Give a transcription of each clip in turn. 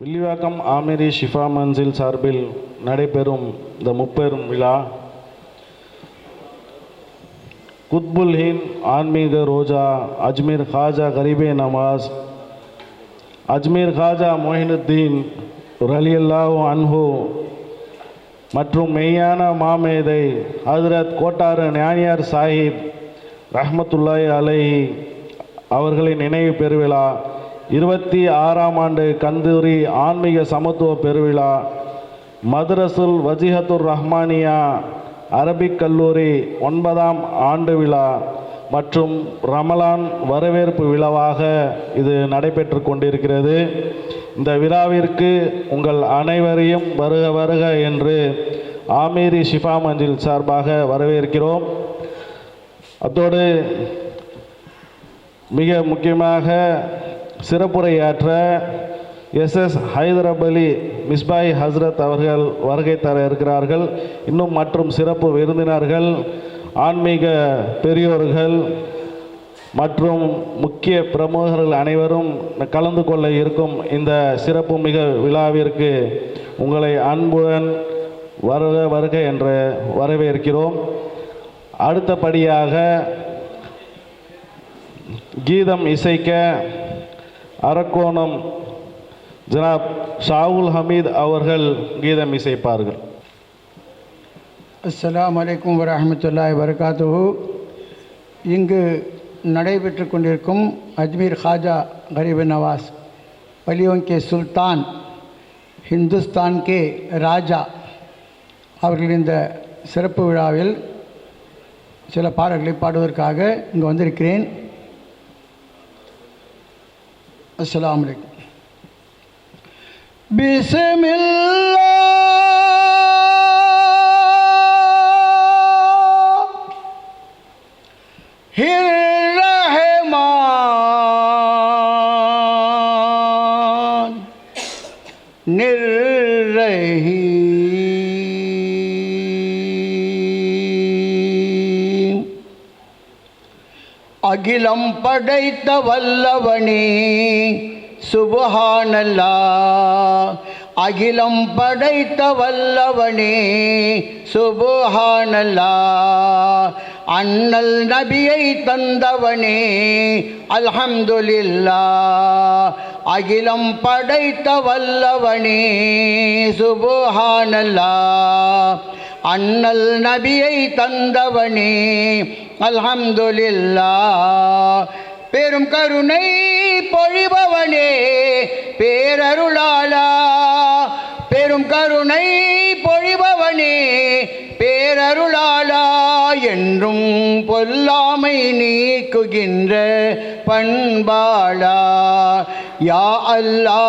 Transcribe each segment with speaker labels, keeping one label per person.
Speaker 1: வில்லிவாக்கம் ஆமேரி ஷிஃபா மன்சில் சார்பில் நடைபெறும் இந்த முப்பெரும் விழா. குத்புல் ஹின் ஆன்மீக ரோஜா அஜ்மீர் காஜா கரீபே நவாஸ். அஜ்மீர் காஜா மொஹினுத்தீன் ரலியல்லாஹு அன்ஹு மற்றும் மெய்யான மாமேதை ஹசரத் கோட்டாறு ஞானியார் சாஹிப் ரஹமத்துல்லாய் அலைஹி அவர்களின் நினைவு பெருவிழா. இருபத்தி ஆறாம் ஆண்டு கந்தூரி ஆன்மீக சமத்துவ பெருவிழா மதுரசுல் வஜிஹத்துர் ரஹ்மானியா அரபிக் கல்லூரி ஒன்பதாம் ஆண்டு விழா மற்றும் ரமலான் வரவேற்பு விழாவாக இது நடைபெற்று கொண்டிருக்கிறது. இந்த விழாவிற்கு உங்கள் அனைவரையும் வருக வருக என்று ஆமீரி ஷிஃபா மஞ்சில் சார்பாக வரவேற்கிறோம். அத்தோடு மிக முக்கியமாக சிறப்புரையாற்ற எஸ் ஹைதரப் அலி மிஸ்பாய் ஹஸ்ரத் அவர்கள் வருகை தர இருக்கிறார்கள். இன்னும் மற்றும் சிறப்பு விருந்தினர்கள் ஆன்மீக பெரியோர்கள் மற்றும் முக்கிய பிரமுகர்கள் அனைவரும் கலந்து கொள்ள இருக்கும் இந்த சிறப்பு மிக விழாவிற்கு உங்களை அன்புடன் வருக வருக என்று வரவேற்கிறோம். அடுத்தபடியாக கீதம் இசைக்க அரக்கோணம். ஜனாப் ஷாவுல் ஹமீத் அவர்கள் கீதம் இசைப்பார்கள்.
Speaker 2: அஸ்லாம் வலைக்கம் வரமத்துல்லாய் வரகாத்து இங்கு நடைபெற்று கொண்டிருக்கும் அஜ்மீர் ஹாஜா கரீப் நவாஸ் வலியோன் சுல்தான் ஹிந்துஸ்தான் கே ராஜா அவர்கள் இந்த சிறப்பு விழாவில் சில பாடல்களை பாடுவதற்காக இங்கு வந்திருக்கிறேன். Esselamu Aleyküm. Bismillah அகிலம் படைத்த வல்லவனே சுபஹானல்லா. அகிலம் படைத்த வல்லவனே சுபஹானல்லா. அண்ணல் நபியை தந்தவனே அல்ஹம்துலில்லா. அகிலம் படைத்த வல்லவனே சுபஹானல்லா. அண்ணல் நபியை தந்தவனே அல்ஹம்துலில்லா பெரும் கருணை பொழிபவனே பேரருளாளா. பெரும் கருணை பொழிபவனே பேரருளாளா. என்றும் பொல்லாமை நீக்குகின்ற பண்பாளா. யா அல்லா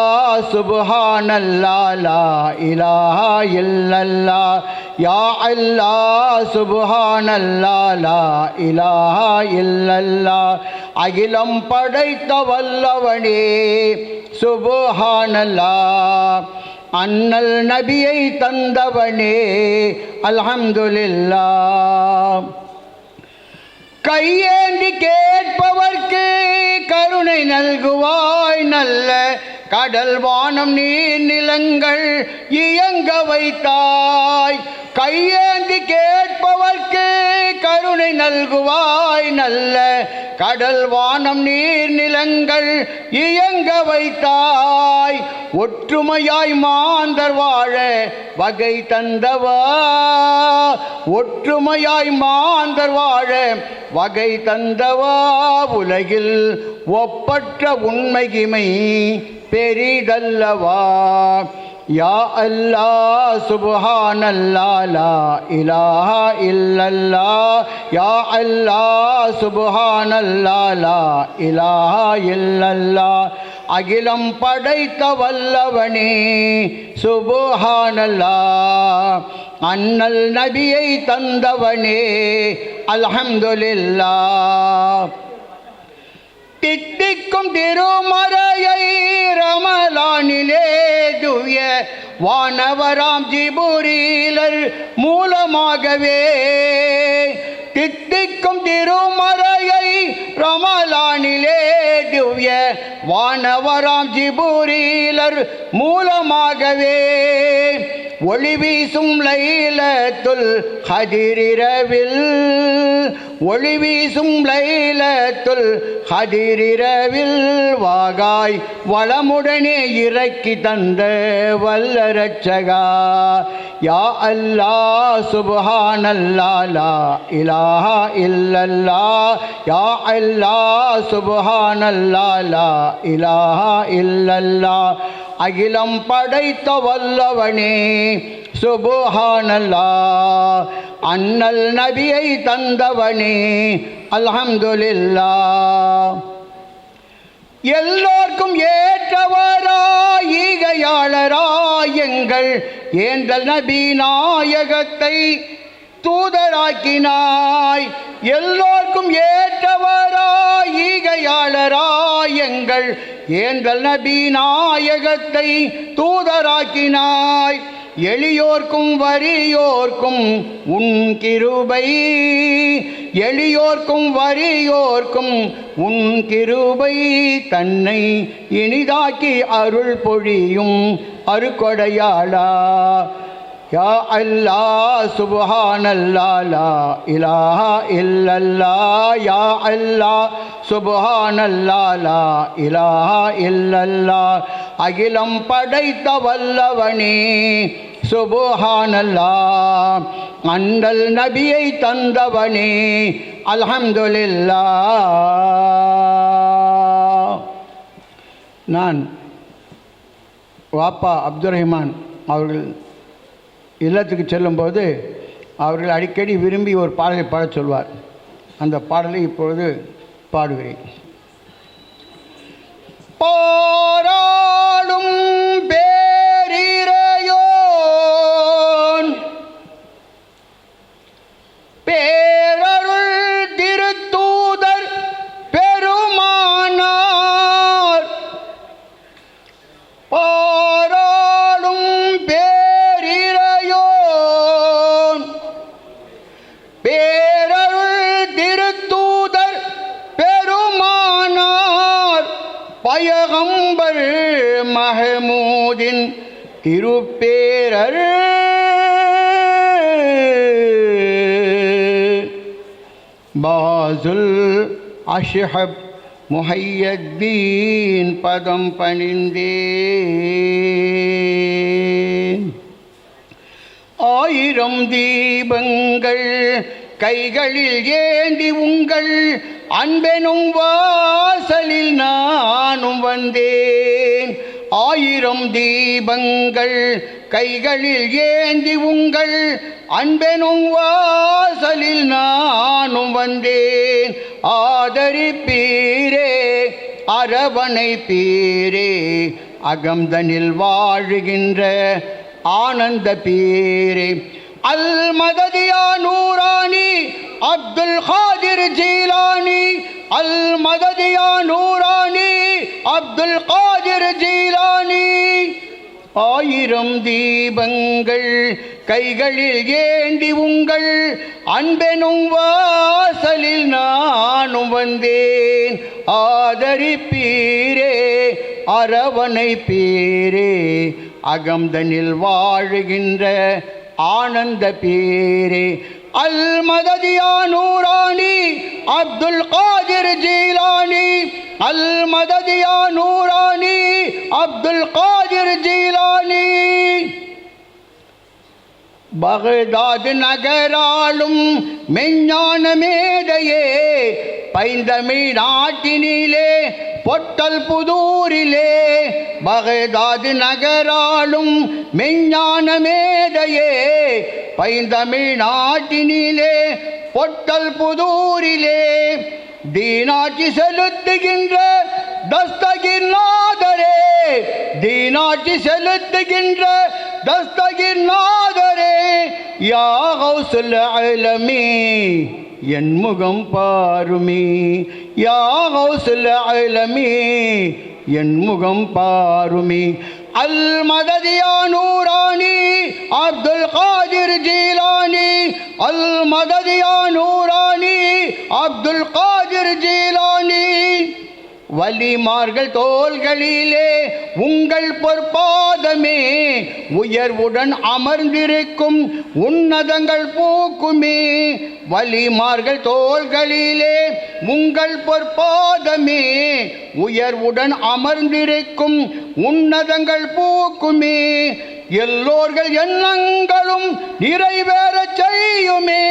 Speaker 2: சுபஹானல்லா லா இலாஹா இல்லல்லா யா அல்லா சுபஹானல்லா லா இலாஹா இல்லல்லா. அகிலம் படைத்த வல்லவனே சுபஹானல்லா. அண்ணல் நபியை தந்தவனே அல்ஹம்துலில்லா. கையேந்தி கேட்பவர்க்கு கருணை நல்குவாய் நல்ல கடல் வானம் நீர் நிலங்கள் இயங்க வைத்தாய். கையேந்தி கேட்பவர்க்கு கருணை நல்குவாய் நல்ல கடல் வானம் நீர் நிலங்கள் இயங்க வைத்தாய். ஒற்றுமையாய் மாந்தர் வாழ வகை தந்தவா. ஒற்றுமையாய் மாந்தர் வாழ வகை தந்தவா. உலகில் ஒப்பற்ற உண்மைகிமை பெரிதல்லவா? யா அல்லா சுபஹானல்லா லா இலாஹா இல்லல்லா. யா அல்லா சுபஹானல்லா லா இலாஹா இல்லல்லா. அகிலம் படைத்த வல்லவனே சுபஹானல்லா. அண்ணல் நபியை தந்தவனே அல்ஹம்துலில்லா தித்திக்கும் திருமறையை ரமலானிலே துய வானவராம் ஜிபுரீலர் மூலமாகவே. தித்திக்கும் திருமறையை ரமலானிலே திவ்ய வானவராம் ஜிபுரீலர் மூலமாகவே. ஒளி வீசும் லைலத்துல் ஹதிரிரவில் ஒளி வீசும் லைலத்துல் ஹதிரிரவில் வாகாய் வளமுடனே இறக்கி தந்த வல்லரட்சகா யா அல்லா சுபஹானல்லா லா இலாஹா இல்லல்லா. யா அல்லா சுபஹானல்லா லா இலாஹா இல்லல்லா. அகிலம் படைத்த வல்லவனே சுபுஹானல்லா அண்ணல் நபியை தந்தவனே அல்ஹம்துலில்லா எல்லோர்க்கும் ஏற்றவராய் ஈகையாளராய் எங்கள் ஏந்தல் நபி நாயகத்தை தூதராக்கினாய். எல்லோர்க்கும் ஏற்றவராய் ஈகையாளராய் எங்கள் எங்கள் நபி நாயகத்தை தூதராக்கினாய். எளியோர்க்கும் வரியோர்க்கும் உன் கிருபை. எளியோர்க்கும் வரியோர்க்கும் உன் கிருபை தன்னை இனிதாக்கி அருள் பொழியும் அருக்கொடையாளா. யா அல்லா சுபஹானல்லா லா இலாஹா இல்லல்லா யா அல்லா சுபஹானல்லா லா இலாஹா இல்லல்லா அகிலம் படைத்த வல்லவனே சுபஹானல்லா அண்டல் நபியை தந்தவனே அல்ஹம்துலில்லா நான் வாப்பா அப்துல் ரஹ்மான் அவர்கள் இல்லத்துக்கு செல்லும்போது அவர்கள் அடிக்கடி விரும்பி ஒரு பாடலை பாடச் சொல்வார். அந்த பாடலை இப்பொழுது பாடுகிறேன். போ மஹமூதின் திருப்பேரர். பாசுல் அஷ்ஹப் முஹையத்தீன் பதம் பணிந்தே ஆயிரம் தீபங்கள் கைகளில் ஏந்தி உங்கள் அன்பெனும் வாசலில் நானும் வந்தேன். ஆயிரம் தீபங்கள் கைகளில் ஏந்தி உங்கள் அன்பெனும் வாசலில் நானும் வந்தேன். ஆதரிப்பீரே அரவணை பீரே அகம்தனில் வாழுகின்ற ஆனந்த பீரே அல் மததியா நூராணி அப்துல் ஹாதிர் ஜீலானி அல் மததியா நூராணி அப்துல் காதிர் ஜீலானி ஆயிரம் தீபங்கள் கைகளில் ஏண்டி உங்கள் அன்பெனும் வாசலில் நானும் வந்தேன். ஆதரிப்பீரே அரவணை பீரே அகம்தனில் வாழுகின்ற ஆனந்த பீரே. அல் மததியா நூரானி அப்துல் காதிர் ஜீலானி அல் மததியா நூரானி அப்துல் காதிர் ஜீலானி பகதாது நகராளும் மெஞ்ஞான மேதையே பைந்தமிழ் நாட்டினிலே பொட்டல் புதூரிலே பகதாது நகராளும் மெஞ்ஞான மேதையே பைந்தமிழ் நாட்டினிலே பொட்டல் புதூரிலே தீனாட்சி செலுத்துகின்ற தஸ்தகிர்நாதரே தீனாட்சி செலுத்துகின்ற தஸ்தகிர்நாதரே யா கௌசல் அலமி என் முகம் பாருமி யா கௌசல் அலமி என் முகம் பாருமி. அல் மததியா நூராணி அப்துல் காதிர் ஜீலானி அல் மததியா நூராணி அப்துல் காதிர் ஜீலானி. வலிமார்கள் தோள்களிலே உங்கள் பொற்பாதமே உயர்வுடன் அமர்ந்திருக்கும் உன்னதங்கள் போக்குமே வலிமார்கள் தோள்களிலே உங்கள் பொற்பாதமே உயர்வுடன் அமர்ந்திருக்கும் உன்னதங்கள் போக்குமே எல்லோர்கள் எண்ணங்களும் நிறைவேற செய்யுமே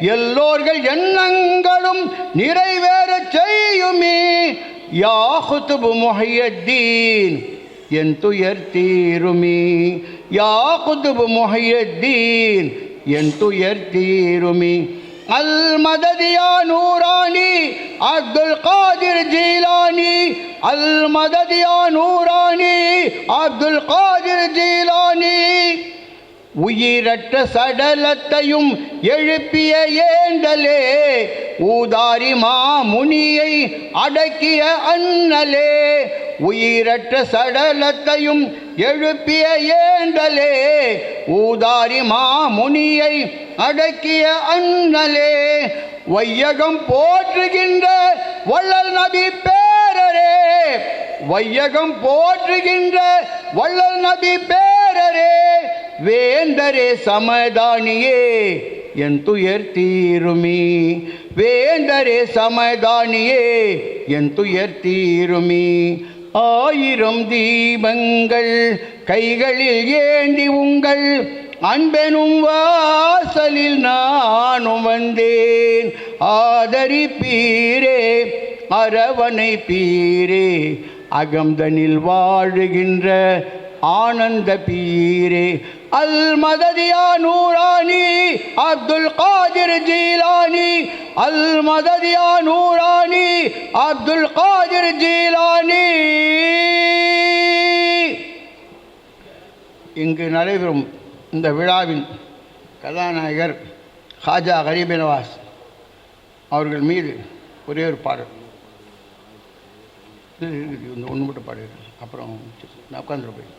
Speaker 2: எல்லோர்கள் எண்ணங்களும் நிறைவேற செய்யுமே. யா முஹையத்தீன். என் துயர் தீருமே. யா குதுபு முஹையத்தீன் என் துயர் தீருமே. அல் மததியா நூராணி அப்துல் காதிர் ஜீலானி. அல் மததியா நூராணி அப்துல் காதிர் ஜீலானி. உயிரற்ற சடலத்தையும் எழுப்பிய ஏந்தலே ஊதாரி மாமுனியை அடக்கிய அண்ணலே. உயிரற்ற சடலத்தையும் எழுப்பிய ஏந்தலே ஊதாரி மாமுனியை அடக்கிய அண்ணலே. வையகம் போற்றுகின்ற வள்ளல் நபி பேரரே வையகம் போற்றுகின்ற வள்ளல் நபி பேரரே வேந்தரே சமதானியே என் துயர் தீருமி. வேந்தரே சமதானியே என் துயர் தீருமி. ஆயிரம் தீபங்கள் கைகளில் ஏந்தி உங்கள் அன்பெனும் வாசலில் நானும் வந்தேன். ஆதரிப்பீரே அரவணை பீரே அகம்தனில் வாழுகின்ற ஆனந்த பீரே அல் மததியா நூராணி அப்துல் காதிர் ஜீலானி அல் மததியா நூராணி அப்துல் காதிர் ஜீலானி இங்கு நடைபெறும் இந்த விழாவின் கதாநாயகர் ஹாஜா கரீப் நவாஸ் அவர்கள் மீது ஒரே ஒரு பாடல் இந்த ஒன்று மட்டும் பாடுகிறேன் அப்புறம் நான் உட்காந்துருப்பேன்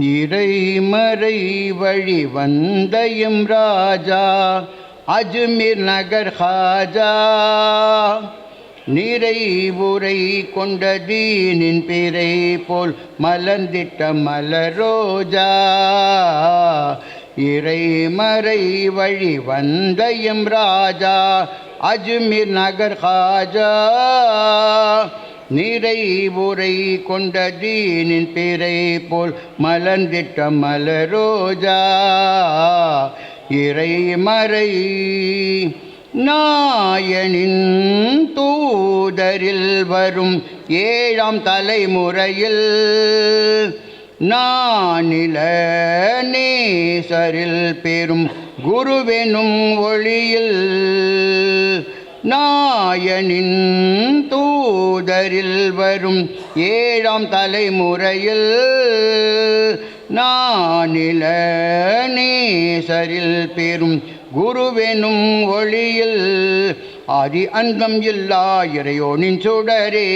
Speaker 2: இறைமறை வழி வந்தயம் ராஜா அஜ்மீர் நகர் ஹாஜா. நிறைவுரை கொண்ட தீனின் பிறை போல் மலர்ந்திட்ட மலரோஜா. இறைமறை வழி வந்தயம் ராஜா அஜ்மீர் நகர் ஹாஜா. நிறைவுரை கொண்ட தீனின் பிறை போல் மலர்ந்திட்ட மலரோஜா. இறைமறை நாயனின் தூதரில் வரும் ஏழாம் தலைமுறையில் நானில நேசரில் பெரும் குருவெனும் ஒளியில் நாயனின் தூதரில் வரும் ஏழாம் தலைமுறையில் நானில நேசரில் பெரும் குருவெனும் ஒளியில் ஆதி அந்தம் இல்லா இறையோனின் சுடரே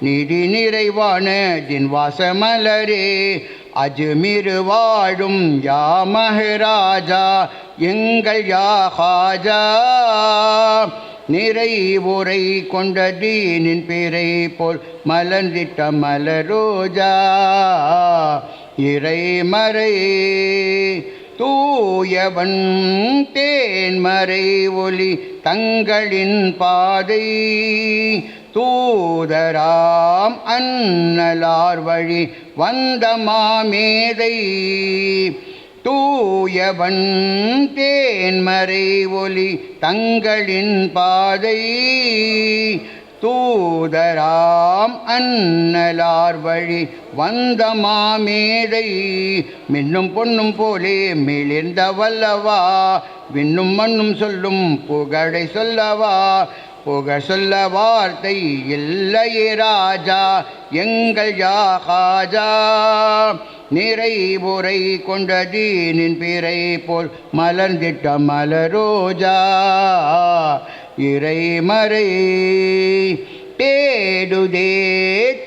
Speaker 2: நிதி நிறைவான தின் வாசமலரே அஜ்மீர் வாழும் யா மஹராஜா எங்கள் யா ஹாஜா. நிறைவுரை கொண்ட தீனின் பிறை போல் மலர்ந்திட்ட மலரோஜா. இறைமறை தூயவன் தேன்மறை ஒளி தங்களின் பாதை. தூதராம் அன்னலார் வழி வந்த மாமேதை. தூயவன் தேன்மறை ஒலி தங்களின் பாதை. தூதராம் அன்னலார் வழி வந்த மாமேதை. மின்னும் பொன்னும் போலே மிளிர்ந்த வல்லவா விண்ணும் மண்ணும் சொல்லும் புகழை சொல்லவா. புக சொல்ல வார்த்தை இல்லையே ராஜா எங்கள் யாகாஜா நிறைவுரை கொண்ட தீனின் பிறை போல் மலர்ந்திட்ட மலரோஜா. இறைமறை தேடுதே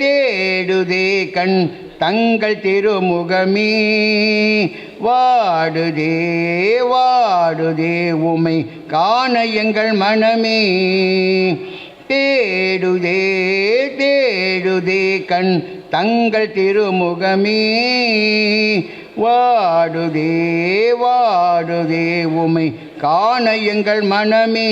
Speaker 2: தேடுதே கண் தங்கள் திருமுகமே. வாடுதே வாடுதே உமை காண எங்கள் மனமே. தேடுதே தேடுதே கண் தங்கள் திருமுகமே. வாடுதே வாடுதே உமை காண எங்கள் மனமே.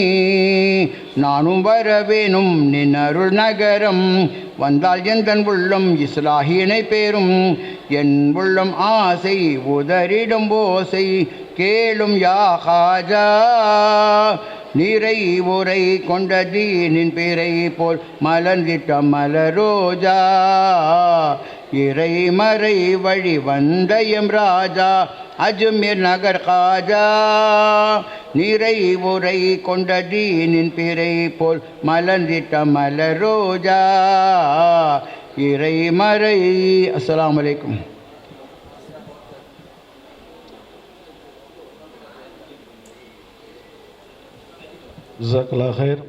Speaker 2: நானும் வரவேனும் நின் அருள் நகரம். வந்தால் எந்தன் உள்ளம் இஸ்லாஹினை பேரும்? என் உள்ளம் ஆசை உதறிடும் ஓசை கேளும் யா ஹாஜா. நீரை உரை கொண்ட தீனின் பிறை போல் மலர்ந்திட்ட மலரோஜா. இறை மறை வழி வந்த எம் ராஜா அஜ்மீர் நகர் காஜா. நிறை உரை கொண்ட தீனின் பிறை போல் மலர்ந்திட்ட மலரோஜா. இறை மறை அஸ்ஸலாமு
Speaker 1: Jacques Larreiro.